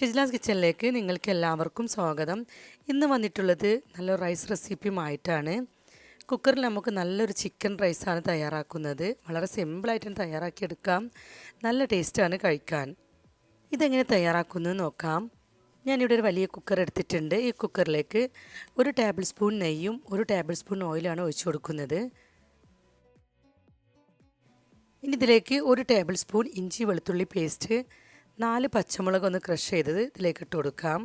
ഷിജ്ലാസ് കിച്ചണിലേക്ക് നിങ്ങൾക്ക് എല്ലാവർക്കും സ്വാഗതം. ഇന്ന് വന്നിട്ടുള്ളത് നല്ല റൈസ് റെസിപ്പിയുമായിട്ടാണ് കുക്കറിൽ നമുക്ക് നല്ലൊരു ചിക്കൻ റൈസാണ് തയ്യാറാക്കുന്നത്. വളരെ സിമ്പിളായിട്ട് തയ്യാറാക്കിയെടുക്കാം. നല്ല ടേസ്റ്റാണ് കഴിക്കാൻ. ഇതെങ്ങനെ തയ്യാറാക്കുന്നത് നോക്കാം. ഞാനിവിടെ ഒരു വലിയ കുക്കർ എടുത്തിട്ടുണ്ട്. ഈ കുക്കറിലേക്ക് ഒരു ടേബിൾ സ്പൂൺ നെയ്യും ഒരു ടേബിൾ സ്പൂൺ ഓയിലാണ് ഒഴിച്ചു കൊടുക്കുന്നത്. ഇനി ഇതിലേക്ക് ഒരു ടേബിൾ സ്പൂൺ ഇഞ്ചി വെളുത്തുള്ളി പേസ്റ്റ് നാല് പച്ചമുളക് ഒന്ന് ക്രഷ് ചെയ്തത് ഇതിലേക്ക് ഇട്ട് കൊടുക്കാം.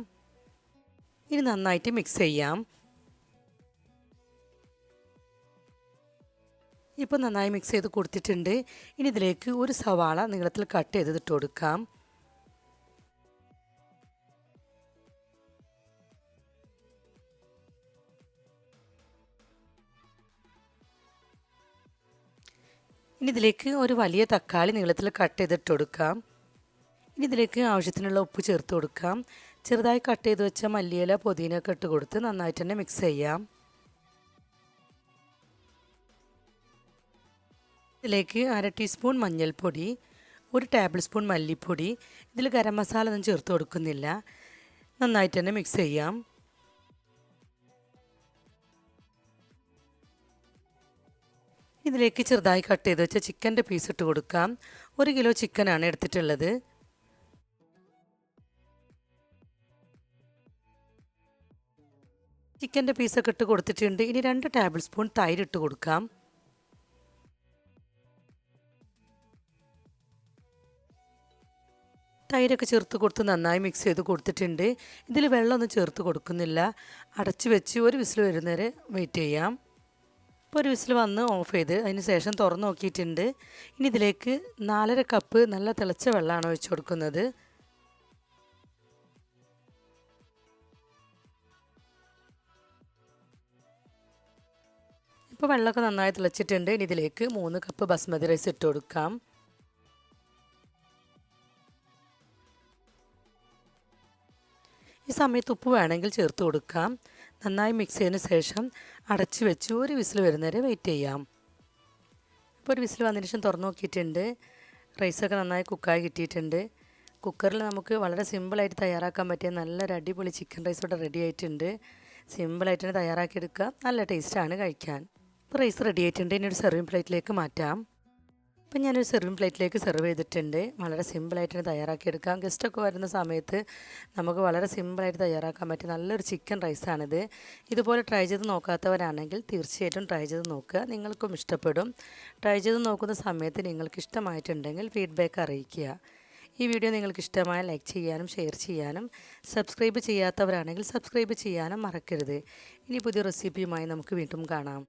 ഇനി നന്നായിട്ട് മിക്സ് ചെയ്യാം. ഇപ്പോൾ നന്നായി മിക്സ് ചെയ്ത് കൊടുത്തിട്ടുണ്ട്. ഇനി ഇതിലേക്ക് ഒരു സവാള നീളത്തിൽ കട്ട് ചെയ്ത് ഇട്ട് കൊടുക്കാം. ഇനി ഇതിലേക്ക് ഒരു വലിയ തക്കാളി നീളത്തിൽ കട്ട് ചെയ്തിട്ട് കൊടുക്കാം. ഇനി ഇതിലേക്ക് ആവശ്യത്തിനുള്ള ഉപ്പ് ചേർത്ത് കൊടുക്കാം ചെറുതായി കട്ട് ചെയ്ത് വെച്ച മല്ലിയില പുതിനയൊക്കെ ഇട്ട് കൊടുത്ത് നന്നായിട്ട് തന്നെ മിക്സ് ചെയ്യാം ഇതിലേക്ക് അര ടീസ്പൂൺ മഞ്ഞൾപ്പൊടി ഒരു ടേബിൾ സ്പൂൺ മല്ലിപ്പൊടി ഇതിൽ ഗരം മസാല ഒന്നും ചേർത്ത് കൊടുക്കുന്നില്ല. നന്നായിട്ട് തന്നെ മിക്സ് ചെയ്യാം ഇതിലേക്ക് ചെറുതായി കട്ട് ചെയ്ത് വെച്ച ചിക്കന്റെ പീസ് ഇട്ട് കൊടുക്കാം ഒരു കിലോ ചിക്കനാണ് എടുത്തിട്ടുള്ളത്. ചിക്കന്റെ പീസൊക്കെ ഇട്ട് കൊടുത്തിട്ടുണ്ട്. ഇനി രണ്ട് ടേബിൾ സ്പൂൺ തൈര് ഇട്ട് കൊടുക്കാം. തൈരൊക്കെ ചേർത്ത് കൊടുത്ത് നന്നായി മിക്സ് ചെയ്ത് കൊടുത്തിട്ടുണ്ട്. ഇതിൽ വെള്ളമൊന്നും ചേർത്ത് കൊടുക്കുന്നില്ല. അടച്ചു വെച്ച് ഒരു വിസിൽ വരുന്നവരെ വെയിറ്റ് ചെയ്യാം. ഇപ്പോൾ ഒരു വിസിൽ വന്ന് ഓഫ് ചെയ്ത് അതിന് ശേഷം തുറന്ന് നോക്കിയിട്ടുണ്ട്. ഇനി ഇതിലേക്ക് നാലര കപ്പ് നല്ല തിളച്ച വെള്ളമാണ് ഒഴിച്ചു കൊടുക്കുന്നത്. ഇപ്പോൾ വെള്ളമൊക്കെ നന്നായി തിളച്ചിട്ടുണ്ട്. ഇനി ഇതിലേക്ക് മൂന്ന് കപ്പ് ബസ്മതി റൈസ് ഇട്ട് കൊടുക്കാം. ഈ സമയത്ത് ഉപ്പ് വേണമെങ്കിൽ ചേർത്ത് കൊടുക്കാം. നന്നായി മിക്സ് ചെയ്തതിന് ശേഷം അടച്ചു വെച്ച് ഒരു വിസിൽ വരുന്നവരെ വെയിറ്റ് ചെയ്യാം. ഇപ്പോൾ ഒരു വിസിൽ വന്നതിന് ശേഷം തുറന്നു നോക്കിയിട്ടുണ്ട്. റൈസൊക്കെ നന്നായി കുക്കായി കിട്ടിയിട്ടുണ്ട്. കുക്കറിൽ നമുക്ക് വളരെ സിമ്പിളായിട്ട് തയ്യാറാക്കാൻ പറ്റിയ നല്ലൊരു അടിപൊളി ചിക്കൻ റൈസ് ഇവിടെ റെഡി ആയിട്ടുണ്ട്. സിമ്പിളായിട്ട് തന്നെ തയ്യാറാക്കിയെടുക്കുക നല്ല ടേസ്റ്റാണ് കഴിക്കാൻ. റൈസ് റെഡി ആയിട്ടുണ്ട്. ഇനി ഒരു സെർവിങ് പ്ലേറ്റിലേക്ക് മാറ്റാം. ഇപ്പം ഞാനൊരു സെർവിങ് പ്ലേറ്റിലേക്ക് സെർവ് ചെയ്തിട്ടുണ്ട്. വളരെ സിമ്പിളായിട്ട് തന്നെ തയ്യാറാക്കിയെടുക്കാം. ഗസ്റ്റൊക്കെ വരുന്ന സമയത്ത് നമുക്ക് വളരെ സിമ്പിളായിട്ട് തയ്യാറാക്കാൻ പറ്റിയ നല്ലൊരു ചിക്കൻ റൈസാണിത് ഇതുപോലെ ട്രൈ ചെയ്ത് നോക്കാത്തവരാണെങ്കിൽ തീർച്ചയായിട്ടും ട്രൈ ചെയ്ത് നോക്കുക. നിങ്ങൾക്കും ഇഷ്ടപ്പെടും. ട്രൈ ചെയ്ത് നോക്കുന്ന സമയത്ത് നിങ്ങൾക്ക് ഇഷ്ടമായിട്ടുണ്ടെങ്കിൽ ഫീഡ്ബാക്ക് അറിയിക്കുക. ഈ വീഡിയോ നിങ്ങൾക്ക് ഇഷ്ടമായ ലൈക്ക് ചെയ്യാനും ഷെയർ ചെയ്യാനും സബ്സ്ക്രൈബ് ചെയ്യാത്തവരാണെങ്കിൽ സബ്സ്ക്രൈബ് ചെയ്യാനും മറക്കരുത്. ഇനി പുതിയ റെസിപ്പിയുമായി നമുക്ക് വീണ്ടും കാണാം.